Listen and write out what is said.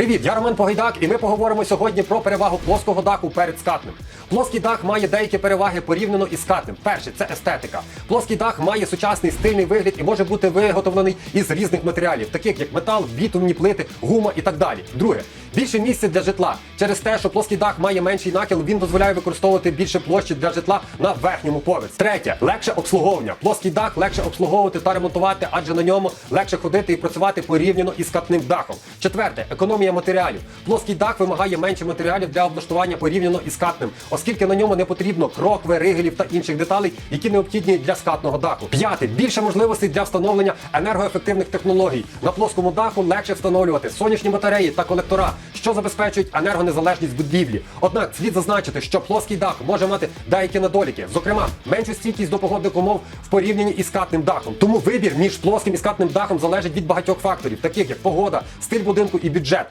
Привіт, я Роман Погайдак, і ми поговоримо сьогодні про перевагу плоского даху перед скатним. Плоский дах має деякі переваги порівняно із скатним. Перше це естетика. Плоский дах має сучасний стильний вигляд і може бути виготовлений із різних матеріалів, таких як метал, бітумні плити, гума і так далі. Друге. Більше місця для житла. Через те, що плоский дах має менший нахил, він дозволяє використовувати більше площі для житла на верхньому поверсі. Третє легше обслуговування. Плоский дах легше обслуговувати та ремонтувати, адже на ньому легше ходити і працювати порівняно із скатним дахом. Четверте економія матеріалів. Плоский дах вимагає менше матеріалів для облаштування порівняно із скатним, оскільки на ньому не потрібно крокви, ригелів та інших деталей, які необхідні для скатного даху. П'яте більше можливостей для встановлення енергоефективних технологій. На плоскому даху легше встановлювати сонячні батареї та колектора, що забезпечують енергонезалежність будівлі. Однак слід зазначити, що плоский дах може мати деякі недоліки, зокрема, меншу стійкість до погодних умов в порівнянні із скатним дахом. Тому вибір між плоским і скатним дахом залежить від багатьох факторів, таких як погода, стиль будинку і бюджет.